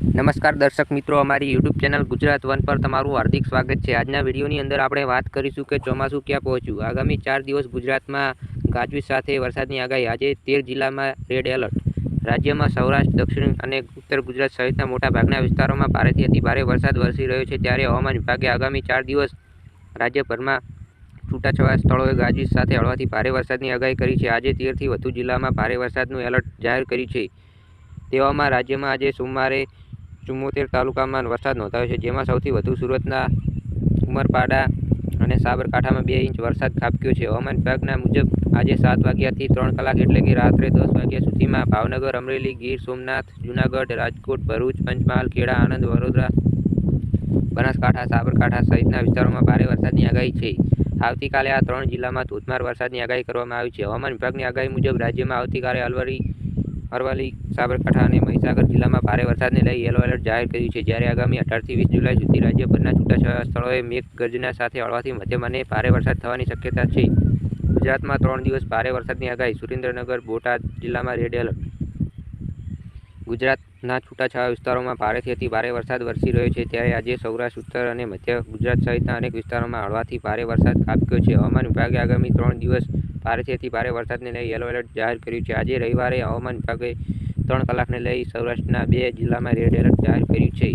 નમસ્કાર દર્શક મિત્રો, અમારી યુટ્યુબ ચેનલ ગુજરાત વન પર તમારું હાર્દિક સ્વાગત છે. આજના વિડીયોની અંદર આપણે વાત કરીશું કે ચોમાસું ક્યાં પહોંચ્યું. આગામી ચાર દિવસ ગુજરાતમાં ગાજવીજ સાથે વરસાદની આગાહી. આજે તેર જિલ્લામાં રેડ એલર્ટ. રાજ્યમાં સૌરાષ્ટ્ર, દક્ષિણ અને ઉત્તર ગુજરાત સહિતના મોટા ભાગના વિસ્તારોમાં ભારેથી અતિ ભારે વરસાદ વરસી રહ્યો છે. ત્યારે હવામાન વિભાગે આગામી ચાર દિવસ રાજ્યભરમાં છૂટાછવાયા સ્થળોએ ગાજવીજ સાથે હળવાથી ભારે વરસાદની આગાહી કરી છે. આજે તેરથી વધુ જિલ્લામાં ભારે વરસાદનું એલર્ટ જાહેર કર્યું છે. તેવામાં રાજ્યમાં આજે સોમવારે ચુમ્મોતેર તાલુકામાં વરસાદ નોંધાયો છે, જેમાં સૌથી વધુ સુરતના ઉમરપાડા અને સાબરકાંઠામાં બે ઇંચ વરસાદ ખાબક્યો છે. હવામાન વિભાગના મુજબ, આજે સાત વાગ્યાથી ત્રણ કલાક એટલે કે રાત્રે દસ વાગ્યા સુધીમાં ભાવનગર, અમરેલી, ગીર, સોમનાથ, જૂનાગઢ, રાજકોટ, ભરૂચ, પંચમહાલ, ખેડા, આણંદ, વડોદરા, બનાસકાંઠા, સાબરકાંઠા સહિતના વિસ્તારોમાં ભારે વરસાદની આગાહી છે. આવતીકાલે આ ત્રણ જિલ્લામાં ધોધમાર વરસાદની આગાહી કરવામાં આવી છે. હવામાન વિભાગની આગાહી મુજબ રાજ્યમાં આવતીકાલે અરવલ્લી અરવલ્લી સાબરકાંઠા અને મહીસાગર જિલ્લામાં ભારે વરસાદને લઈ યલો એલર્ટ જાહેર કર્યું છે. જ્યારે આગામી અઢારથી વીસ જુલાઈ સુધી રાજ્યભરના છૂટાછવાયા સ્થળોએ મેઘગર્જના સાથે હળવાથી મધ્યમ અને ભારે વરસાદ થવાની શક્યતા છે. ગુજરાતમાં ત્રણ દિવસ ભારે વરસાદની આગાહી. સુરેન્દ્રનગર, બોટાદ જિલ્લામાં રેડ એલર્ટ ગુજરાતના છૂટાછવાયા વિસ્તારોમાં ભારેથી અતિ ભારે વરસાદ વરસી રહ્યો છે. ત્યારે આજે સૌરાષ્ટ્ર, ઉત્તર અને મધ્ય ગુજરાત સહિતના અનેક વિસ્તારોમાં હળવાથી ભારે વરસાદ ખાબક્યો છે. હવામાન વિભાગે આગામી ત્રણ દિવસ ભારેથી અતિ ભારે વરસાદને લઈ યલો એલર્ટ જાહેર કર્યું છે. આજે રવિવારે હવામાન વિભાગે ત્રણ કલાકને લઈ સૌરાષ્ટ્રના બે જિલ્લામાં રેડ એલર્ટ જાહેર કર્યું છે.